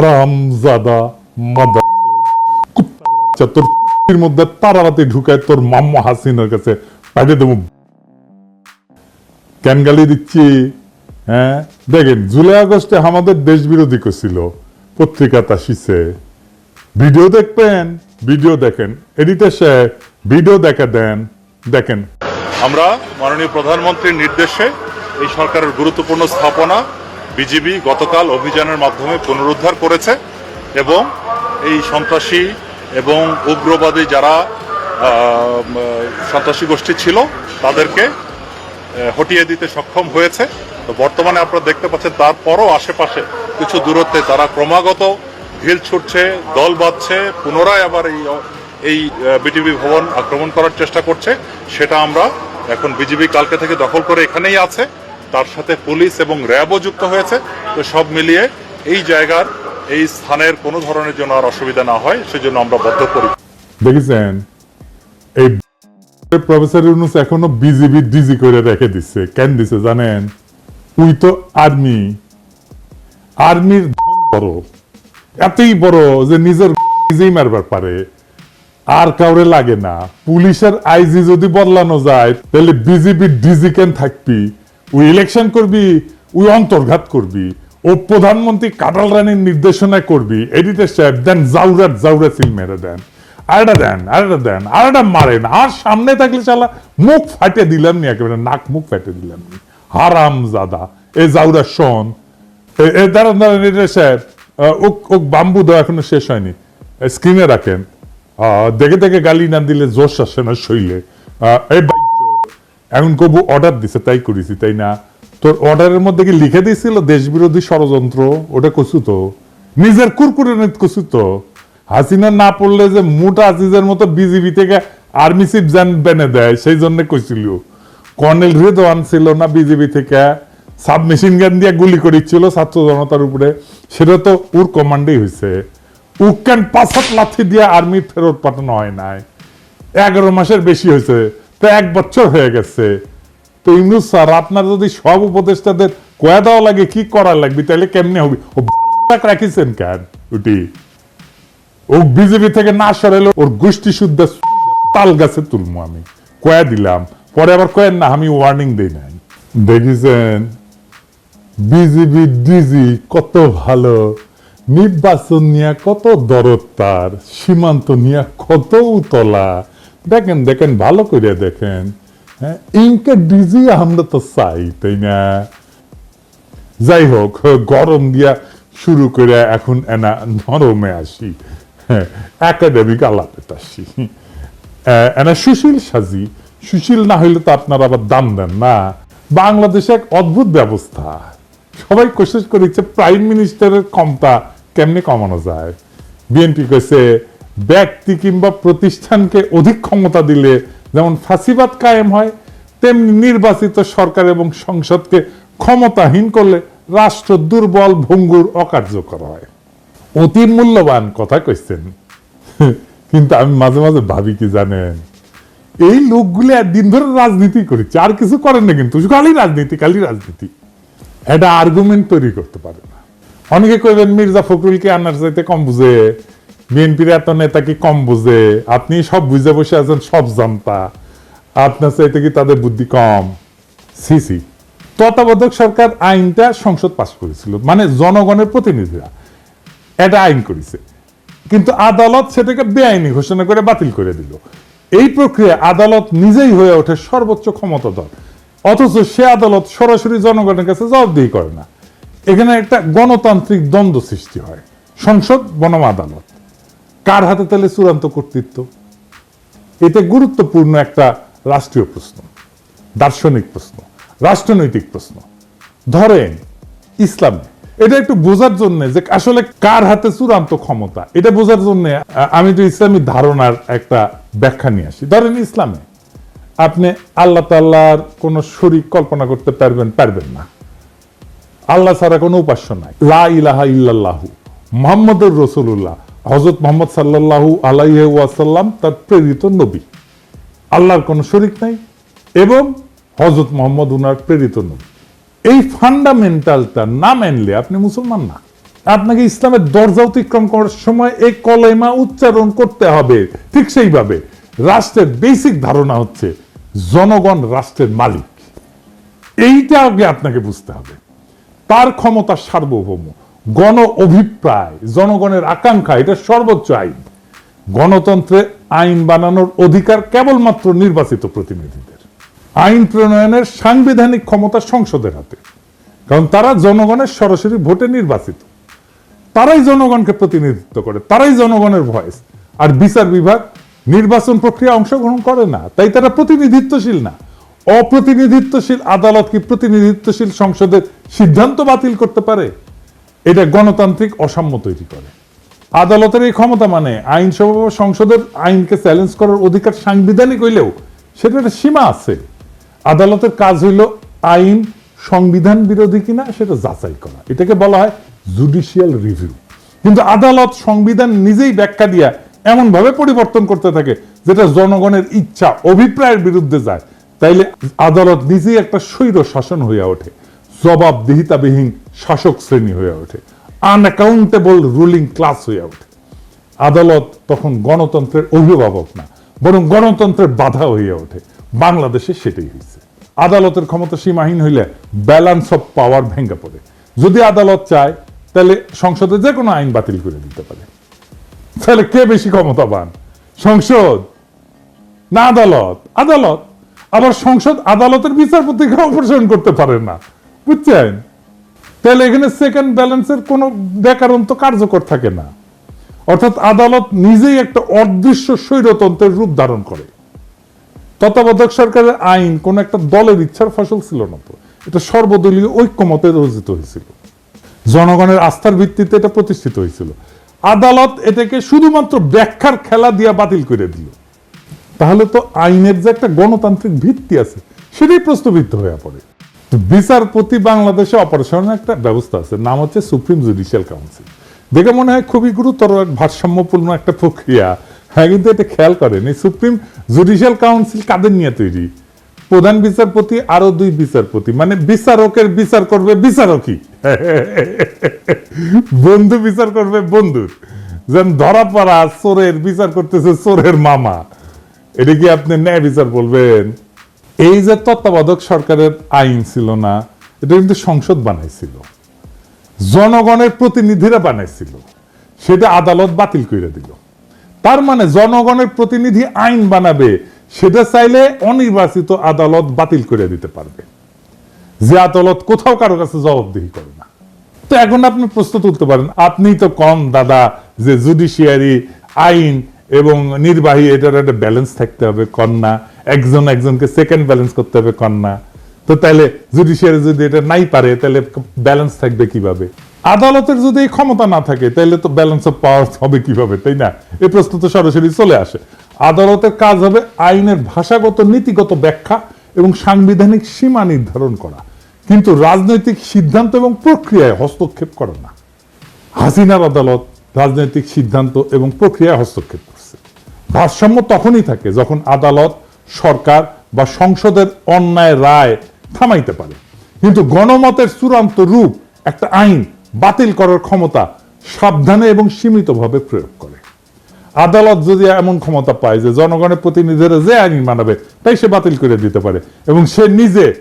হারামজাদা মাদা কুত্তার বাচ্চা, তোর মধ্যে তারারাতে ঢুকায় তোর মাম্মা হাসিনের কাছে। পাঠিয়ে দেবো। কেন গালি দিচ্ছি। হ্যাঁ? দেখেন, জুলাই আগস্টে আমাদের দেশ বিরোধী করছিল। পত্রিকা তাসিছে। ভিডিও দেখবেন? ভিডিও দেখেন। এডিটার সাহেব ভিডিও দেখা দেন। দেখেন। আমরা মাননীয় প্রধানমন্ত্রীর নির্দেশে এই সরকারের গুরুত্বপূর্ণ স্থাপনা বিজিবি গতকাল অভিযানের মাধ্যমে পুনরুদ্ধার করেছে এবং এই সন্ত্রাসী এবং উগ্রবাদী যারা সন্ত্রাসী গোষ্ঠী ছিল, তাদেরকে হটিয়ে দিতে সক্ষম হয়েছে। তো বর্তমানে আপনারা দেখতে পাচ্ছেন, তারপরও আশেপাশে কিছু দূরত্বে তারা ক্রমাগত ঢিল ছুটছে, দল বাঁধছে, পুনরায় আবার এই এই বিটিভি ভবন আক্রমণ করার চেষ্টা করছে। সেটা আমরা এখন বিজিবি কালকে থেকে দখল করে এখানেই আছে। তার সাথে পুলিশ এবং র্যাবও যুক্ত হয়েছে। তো সব মিলিয়ে এই জায়গার, এই স্থানের কোনো ধরনের জন্য আর অসুবিধা না হয়, সেজন্য আমরা বদ্ধপরি দেখেছেন? এই প্রফেসর ইউনুস এখনও বিজিবি ডিজি করে রেখে দিচ্ছে, কেন দিছে জানেন? উই তো আর্মি। আর্মির বড়। এতই বড় যে নিজের নিজেই মারবার পারে। আর কাউরে লাগে না। পুলিশের আইজি যদি বদলানো যায়, তাহলে বিজেপি ডিজি কেন থাকবি? ওই ইলেকশন করবি, ওই অন্তর্ঘাত করবি, ও প্রধানমন্ত্রী কাটাল রানীর নির্দেশনা করবি এডিটর সাহেব দেন জাউরা সিল মেরে দেন। আরেটা দেন আরেটা দেন আরেটা মারেন, আর সামনে থাকলে চালা মুখ ফাটে দিলাম নি একেবারে, নাক মুখ ফাটে দিলাম নি। হারাম জাদা, এ জাউরা শোন, এ- দাঁড়ান দাঁড়ান এটা স্যার ওক ওক বাম্বু দেওয়া এখনও শেষ হয়নি। স্ক্রিনে রাখেন দেখে দেখে গালি না দিলে জোশ আসে না শৈলে। এই এখন কবু অর্ডার দিছে, তাই করেছি, তাই না? তোর অর্ডারের মধ্যে কি লিখে দিয়েছিল দেশ বিরোধী ষড়যন্ত্র? ওটা কছু তো। নিজের কুরকুরে নিত কছু তো। হাসিনা না পড়লে যে মোটা আজিজের মতো বিজিবি থেকে আর্মি চিফ জান বেনে দেয়, সেই জন্য কইছিল কর্নেল রেদওয়ান ছিল না বিজেপি থেকে। সাবমেশিন গান দিয়ে গুলি করেছিল ছাত্র জনতার উপরে। সেটা তো ওর কমান্ডেই হয়েছে উকেন পাঁচত লাথি দিয়ে আর্মি ফেরত পাঠানো হয় নাই। এগারো মাসের বেশি হয়েছে তো এক বছর হয়ে গেছে। তো ইমরুজ স্যার, আপনার যদি সব উপদেষ্টাদের কয়া দেওয়া লাগে, কি করা লাগবে? তাহলে কেমনে হবে? ও রাখিছেন কেন উটি? ও বিজেপি থেকে না সরাইলে, ওর গোষ্ঠী শুদ্ধ তাল গাছে তুলবো আমি। কয়া দিলাম। পরে আবার কয়েন না, আমি ওয়ার্নিং দিই নাই। দেখেছেন? বিজিবি ডিজি কত ভালো, নির্বাচন নিয়ে কত দরদ তার, সীমান্ত নিয়ে কত উতলা। দেখেন দেখেন ভালো করে দেখেন হ্যাঁ ইনকে ডিজি আমরা তো চাই তাই না? যাই হোক গরম দিয়া শুরু করে এখন এনা নরমে আসি হ্যাঁ, একাডেমিক আলাপে আসি। এনা সুশীল সাজি সুশীল না হইলে তো আপনারা আবার দাম দেন না। বাংলাদেশে এক অদ্ভুত ব্যবস্থা। সবাই কোशिশ করেছে প্রাইম মিনিস্টারের কমতা কেমনে কমানো যায়? বিএনপি কইছে ব্যক্তি কিংবা প্রতিষ্ঠানকে অধিক ক্ষমতা দিলে যেমন ফাঁসিবাদ কায়েম হয়, তেমনি নির্বাচিত সরকার এবং সংসদকে ক্ষমতাহীন করলে রাষ্ট্র দুর্বল, ভঙ্গুর, অকার্যকর হয়। অতি মূল্যবান কথা কইছেন। কিন্তু আমি মাঝে মাঝে ভাবি কি জানেন, এই লোকগুলি একদিন ধরে রাজনীতি করেছে, আর কিছু করেন না কিন্তু, খালি রাজনীতি খালি রাজনীতি। এটা আর্গুমেন্ট তৈরি করতে পারে না। অনেকে কইবেন মির্জা ফখরুলকে আনার চাইতে কম বুঝে বিএনপির এত নেতা কি কম বুঝে? আপনি সব বুঝে বসে আছেন, সব জানতা। আপনার চাইতে কি তাদের বুদ্ধি কম? সিসি তত্ত্বাবধায়ক সরকার আইনটা সংসদ পাশ করেছিল মানে জনগণের প্রতিনিধিরা। এটা আইন করেছে। কিন্তু আদালত সেটাকে বেআইনি ঘোষণা করে বাতিল করে দিল। এই প্রক্রিয়া আদালত নিজেই হয়ে ওঠে সর্বোচ্চ ক্ষমতাধর। অথচ সে আদালত সরাসরি জনগণের কাছে জবাবদিহি করে না। এখানে একটা গণতান্ত্রিক দ্বন্দ্ব সৃষ্টি হয়। সংসদ বনাম আদালত। কার হাতে তাহলে চূড়ান্ত কর্তৃত্ব? এটা গুরুত্বপূর্ণ একটা রাষ্ট্রীয় প্রশ্ন, দার্শনিক প্রশ্ন, রাষ্ট্রনৈতিক প্রশ্ন। ধরেন, ইসলামে, এটা একটু বোঝার জন্য যে আসলে কার হাতে চূড়ান্ত ক্ষমতা, এটা বোঝার জন্য আমি তো ইসলামী ধারণার একটা ব্যাখ্যা নিয়ে আসি। ধরেন ইসলামে, আপনি আল্লাহ তাল্লাহর কোন শরীর কল্পনা করতে পারবেন পারবেন না। আল্লাহ ছাড়া কোনো উপাস্য নাই। লা ইলাহা ইল্লাল্লাহু, মোহাম্মদুর রসুল্লাহ হজরত মোহাম্মদ সাল্লাল্লাহু আলাইহি ওয়াসাল্লাম তার প্রেরিত নবী। আল্লাহর কোনো শরিক নাই এবং হজরত মোহাম্মদ উনার প্রেরিত নবী। এই ফান্ডামেন্টালটা না মানলে আপনি মুসলমান না। আপনাকে ইসলামের দরজা অতিক্রম করার সময় এই কলেমা উচ্চারণ করতে হবে। ঠিক সেইভাবে রাষ্ট্রের বেসিক ধারণা হচ্ছে জনগণ রাষ্ট্রের মালিক। এইটা আগে আপনাকে বুঝতে হবে। তার ক্ষমতা সার্বভৌম। গণ অভিপ্রায়, জনগণের আকাঙ্ক্ষা, এটা সর্বোচ্চ আইন। গণতন্ত্রে আইন বানানোর অধিকার কেবলমাত্র নির্বাচিত প্রতিনিধিদের। আইন প্রণয়নের সাংবিধানিক ক্ষমতা সংসদের হাতে। কারণ তারা জনগণের সরাসরি ভোটে নির্বাচিত। তারাই জনগণকে প্রতিনিধিত্ব করে, তারাই জনগণের ভয়েস। আর বিচার বিভাগ নির্বাচন প্রক্রিয়া অংশগ্রহণ করে না, তাই তারা প্রতিনিধিত্বশীল না। অপ্রতিনিধিত্বশীল আদালত কি প্রতিনিধিত্বশীল সংসদের সিদ্ধান্ত বাতিল করতে পারে? এটা গণতান্ত্রিক অসাম্য তৈরি করে। আদালতের এই ক্ষমতা মানে আইনসভা বা সংসদের আইনকে চ্যালেঞ্জ করার অধিকার সাংবিধানিক হইলেও সেটা একটা সীমা আছে। আদালতের কাজ হইল আইন সংবিধান বিরোধী কিনা সেটা যাচাই করা। এটাকে বলা হয় জুডিশিয়াল রিভিউ কিন্তু আদালত সংবিধান নিজেই ব্যাখ্যা দিয়া এমন ভাবে পরিবর্তন করতে থাকে যেটা জনগণের ইচ্ছা, অভিপ্রায়ের বিরুদ্ধে যায়। তাইলে আদালত নিজেই একটা স্বৈর শাসন হইয়া ওঠে। জবাবদিহিতাবিহীন শাসক শ্রেণি হয়ে ওঠে। আনঅ্যাকাউন্টেবল রুলিং ক্লাস হয়ে ওঠে। আদালত তখন গণতন্ত্রের অভিভাবক না, বরং গণতন্ত্রের বাধা হইয়া ওঠে। বাংলাদেশে সেটাই হয়েছে। আদালতের ক্ষমতা সীমাহীন হইলে ব্যালেন্স অফ পাওয়ার ভেঙে পড়ে। যদি আদালত চায়, তাহলে সংসদে যে কোনো আইন বাতিল করে দিতে পারে। তাহলে কে বেশি ক্ষমতাবান? সংসদ না আদালত? আদালত? আবার সংসদ আদালতের বিচারপতিকে অপসারণ করতে পারে না। বুঝছেন? তাহলে এখানে সেকেন্ড ব্যালেন্সের কোনো বেকারন্ত কার্যকর থাকে না। অর্থাৎ আদালত নিজেই একটা অদৃশ্য স্বৈরতন্ত্রের রূপ ধারণ করে। তত্ত্বাবধায়ক সরকারের আইন কোন একটা দলের ইচ্ছার ফসল ছিল না তো। এটা সর্বদলীয় ঐক্যমতে রচিত হয়েছিল। জনগণের আস্থার ভিত্তিতে এটা প্রতিষ্ঠিত হয়েছিল। আদালত এটাকে শুধুমাত্র ব্যাখ্যার খেলা দিয়া বাতিল করে দিল। তাহলে তো আইনের যে একটা গণতান্ত্রিক ভিত্তি আছে, সেটাই প্রশ্নবিদ্ধ হয়ে পড়ে। তো বিচারপতি বাংলাদেশে অপারেশনের একটা ব্যবস্থা আছে, নাম হচ্ছে সুপ্রিম জুডিশিয়াল কাউন্সিল। দেখে মনে হয় খুবই গুরুতর এক ভারসাম্যপূর্ণ একটা প্রক্রিয়া। হ্যাঁ কিন্তু এটা খেয়াল করেন, এই সুপ্রিম জুডিশিয়াল কাউন্সিল কাদের নিয়ে তৈরি? প্রধান বিচারপতি আরও দুই বিচারপতি। মানে বিচারকের বিচার করবে বিচারকই। বন্ধু বিচার করবে বন্ধুর যেন ধরা পড়া চোরের বিচার করতেছে চোরের মামা। এটা কি আপনি ন্যায় বিচার বলবেন? এই যে তত্ত্বাবধায়ক সরকারের আইন ছিল না, এটা কিন্তু সংসদ বানাইছিল। জনগণের প্রতিনিধিরা বানাইছিল। সেটা আদালত বাতিল করে দিল। তার মানে জনগণের প্রতিনিধি আইন বানাবে, সেটা চাইলে অনির্বাচিত আদালত বাতিল করে দিতে পারবে। যে আদালত কোথাও কারও কাছে জবাবদিহি করে না। তো এখন আপনি প্রশ্ন তুলতে পারেন, আপনি তো কম দাদা, যে জুডিশিয়ারি আইন এবং নির্বাহী, এটার একটা ব্যালেন্স থাকতে হবে, কন্যা। একজন একজনকে সেকেন্ড ব্যালেন্স করতে হবে, কন্যা। তো তাহলে জুডিশিয়ারি যদি এটা নাই পারে তাহলে ব্যালেন্স থাকবে কীভাবে? আদালতের যদি ক্ষমতা না থাকে তাহলে তো ব্যালেন্স অফ পাওয়ার হবে কীভাবে, তাই না? এই প্রশ্ন তো সরাসরি চলে আসে। আদালতের কাজ হবে আইনের ভাষাগত, নীতিগত ব্যাখ্যা এবং সাংবিধানিক সীমা নির্ধারণ করা। কিন্তু রাজনৈতিক সিদ্ধান্ত এবং প্রক্রিয়ায় হস্তক্ষেপ করে না। হাসিনার আদালত রাজনৈতিক সিদ্ধান্ত এবং প্রক্রিয়ায় হস্তক্ষেপ করছে। ভারসাম্য তখনই থাকে যখন আদালত সরকার বা সংসদের অন্যায় রায় থামাইতে পারে। কিন্তু গণমতের চূড়ান্ত রূপ একটা আইন বাতিল করার ক্ষমতা সাবধানে এবং সীমিতভাবে প্রয়োগ করে। আদালত যদি এমন ক্ষমতা পায় যে জনগণের প্রতিনিধিরা যে আইন মানাবে, তাই সে বাতিল করে দিতে পারে এবং সে নিজে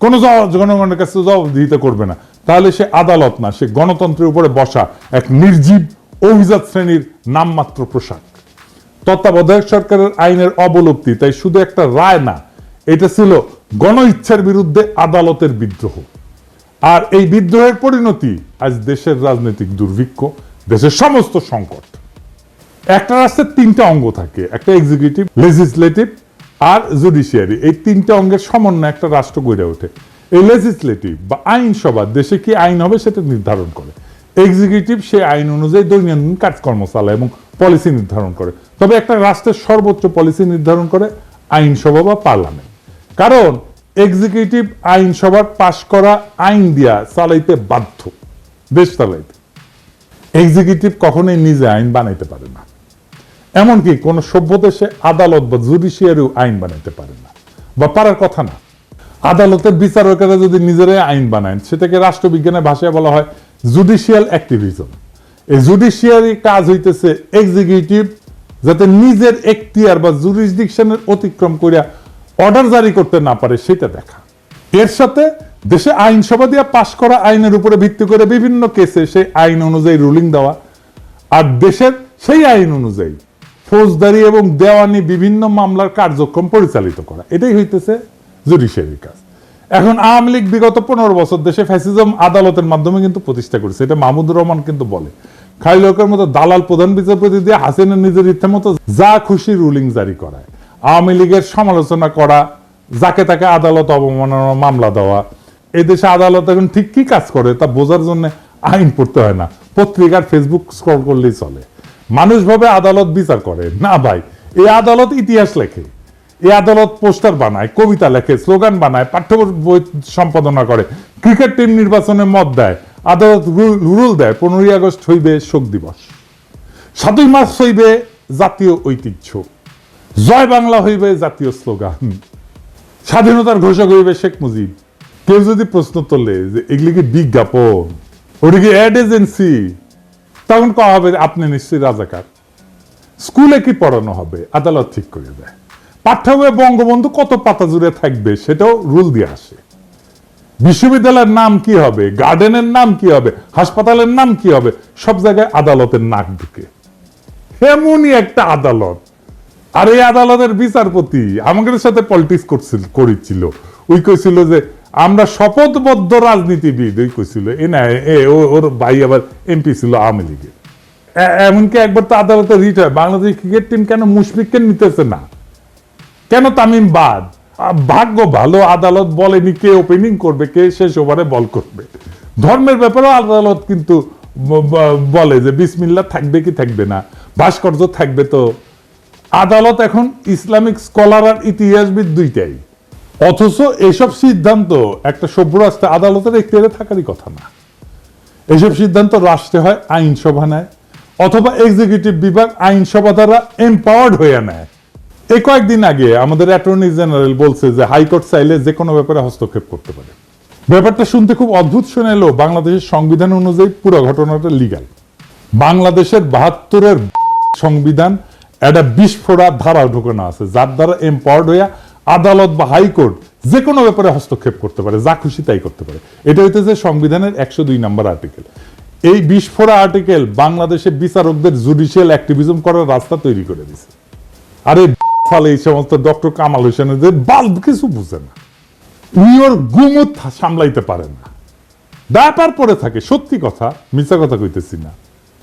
কোনো জবাব জনগণের কাছে জবাবদিহিতা করবে না, তাহলে সে আদালত না, সে গণতন্ত্রের উপরে বসা এক নির্জীব অভিজাত শ্রেণির নামমাত্র পোশাক। তত্ত্বাবধায়ক সরকারের আইনের অবলুপ্তি, তাই শুধু একটা রায় না, এটা ছিল গণ ইচ্ছার বিরুদ্ধে আদালতের বিদ্রোহ। আর এই বিদ্রোহের পরিণতি আজ দেশের রাজনৈতিক দুর্ভিক্ষ, দেশের সমস্ত সংকট। একটা রাষ্ট্রের তিনটা অঙ্গ থাকে, একটা এক্সিকিউটিভ লেজিসলেটিভ আর জুডিশিয়ারি এই তিনটা অঙ্গের সমন্বয়ে একটা রাষ্ট্র গড়ে ওঠে। এই লেজিসলেটিভ বা আইনসভা দেশে কি আইন হবে সেটা নির্ধারণ করে। এক্সিকিউটিভ সেই আইন অনুযায়ী দৈনন্দিন কাজকর্ম চালায় এবং পলিসি নির্ধারণ করে। তবে একটা রাষ্ট্রের সর্বোচ্চ পলিসি নির্ধারণ করে আইনসভা বা পার্লামেন্ট কারণ এক্সিকিউটিভ আইনসভার পাশ করা আইন দিয়া চালাইতে বাধ্য, দেশ চালাইতে। এক্সিকিউটিভ কখনোই নিজে আইন বানাইতে পারে না। এমনকি কোন সভ্য দেশে আদালত বা জুডিশিয়ারিও আইন বানাইতে পারে না। বা পারার কথা না। আদালতের বিচারকেরা যদি নিজেরাই আইন বানায়, সেটাকে রাষ্ট্রবিজ্ঞানের ভাষায় বলা হয় জুডিশিয়াল অ্যাক্টিভিজম এই জুডিশিয়ারি কাজ হইতেছে এক্সিকিউটিভ যাতে নিজের এখতিয়ার বা জুরিসডিকশনের অতিক্রম করিয়া অর্ডার জারি করতে না পারে সেটা দেখা। এর সাথে দেশে আইনসভা দিয়ে পাশ করা আইনের উপরে ভিত্তি করে বিভিন্ন কেসে সেই আইন অনুযায়ী রুলিং দেওয়া। আর দেশের সেই আইন অনুযায়ী ফৌজদারি এবং দেওয়ানি বিভিন্ন মামলার কার্যক্রম পরিচালিত করা। এটাই হইতেছে জুডিশিয়ারির কাজ। এখন আওয়ামী লীগ বিগত পনেরো বছর দেশে ফ্যাসিজম আদালতের মাধ্যমে কিন্তু প্রতিষ্ঠা করেছে। এটা মাহমুদুর রহমান কিন্তু বলে। খাইলকের মতো দালাল প্রধান বিচারপতি দিয়ে হাসিনের নিজের ইচ্ছে মতো যা খুশি রুলিং জারি করায়। আওয়ামী লীগের সমালোচনা করা, যাকে তাকে আদালত অবমাননার মামলা দেওয়া এই দেশে আদালত এখন ঠিক কি কাজ করে তা বোঝার জন্য আইন পড়তে হয় না। পত্রিকার ফেসবুক স্ক্রল করলেই চলে। মানুষ ভাবে আদালত বিচার করে। না ভাই, এই আদালত ইতিহাস লেখে। এই আদালত পোস্টার বানায়, কবিতা লেখে, স্লোগান বানায় পাঠ্য বই সম্পাদনা করে, ক্রিকেট টিম নির্বাচনে মত দেয়, আদালত রুল দেয়, পনেরোই আগস্ট হইবে শোক দিবস। সাতই মার্চ হইবে জাতীয় ঐতিহ্য। জয় বাংলা হইবে জাতীয় স্লোগান। স্বাধীনতার ঘোষক হইবে শেখ মুজিব। কেউ যদি প্রশ্ন তোলে যে এগুলি কি বিজ্ঞাপন, ওটা কি অ্যাড এজেন্সি তখন কয়া হবে আপনি নিশ্চয়ই রাজাকার। স্কুলে কি পড়ানো হবে, আদালত ঠিক করে দেয়। পাঠ্যবই বঙ্গবন্ধু কত পাতা জুড়ে থাকবে সেটাও রুল দিয়ে আসে। বিশ্ববিদ্যালয়ের নাম কি হবে? গার্ডেনের নাম কি হবে? হাসপাতালের নাম কি হবে? সব জায়গায় আদালতের নাক ঢুকে। এমনই একটা আদালত। আর এই আদালতের বিচারপতি আমাদের সাথে পলিটিক্স করছিল, করেছিল। ওই কইছিল যে, আমরা শপথবদ্ধ রাজনীতিবিদ। ওই কইছিল, এ না, এ ওর ভাই আবার এমপি ছিল আওয়ামী লীগের। এমনকি একবার তো আদালতে রিট হয় বাংলাদেশ ক্রিকেট টিম কেন মুশফিককে নিতেছে না? কেন তামিম বাদ? ভাগ্য ভালো, আদালত বলেনি কে ওপেনিং করবে, কে শেষ ওভারে বল করবে। ধর্মের ব্যাপারেও আদালত কিন্তু বলে যে বিসমিল্লা থাকবে কি থাকবে না, ভাস্কর্য থাকবে তো। আদালত এখন ইসলামিক স্কলার আর ইতিহাসবিদ দুইটাই। অথচ এসব সিদ্ধান্ত একটা সভ্য রাষ্ট্রে আদালতের এখতিয়ারে থাকারই কথা না। এসব সিদ্ধান্ত রাষ্ট্রে হয়, আইনসভা নেয়, অথবা এক্সিকিউটিভ বিভাগ আইনসভা দ্বারা এম্পাওয়ার্ড হয়ে নেয়। এই কয়েকদিন আগে আমাদের অ্যাটর্নি জেনারেল বলছে যে হাইকোর্ট চাইলে যে কোনো ব্যাপারে হস্তক্ষেপ করতে পারে। ব্যাপারটা শুনতে খুব অদ্ভুত শুনে এলো বাংলাদেশের সংবিধান অনুযায়ী পুরো ঘটনাটা লিগাল বাংলাদেশের বাহাত্তরের সংবিধান একটা বিস্ফোরা ধারা ঢোকানো আছে, যার দ্বারা এম্পাওয়ার্ড হইয়া আদালত বা হাইকোর্ট যে কোনো ব্যাপারে হস্তক্ষেপ করতে পারে, যা খুশি তাই করতে পারে। এটা হইতেছে সংবিধানের একশো দুই নম্বর আর্টিকেল এই বিস্ফোরা আর্টিকেল বাংলাদেশে বিচারকদের জুডিশিয়াল অ্যাক্টিভিজম করার রাস্তা তৈরি করে দিছে। আরে ফলে এই সমস্ত ডক্টর কামাল হোসেন বাল্ব কিছু বুঝে না। উনি ওর গুমত সামলাইতে পারে না। ব্যাপার পরে থাকে, সত্যি কথা, মিথ্যা কথা কইতেছি না।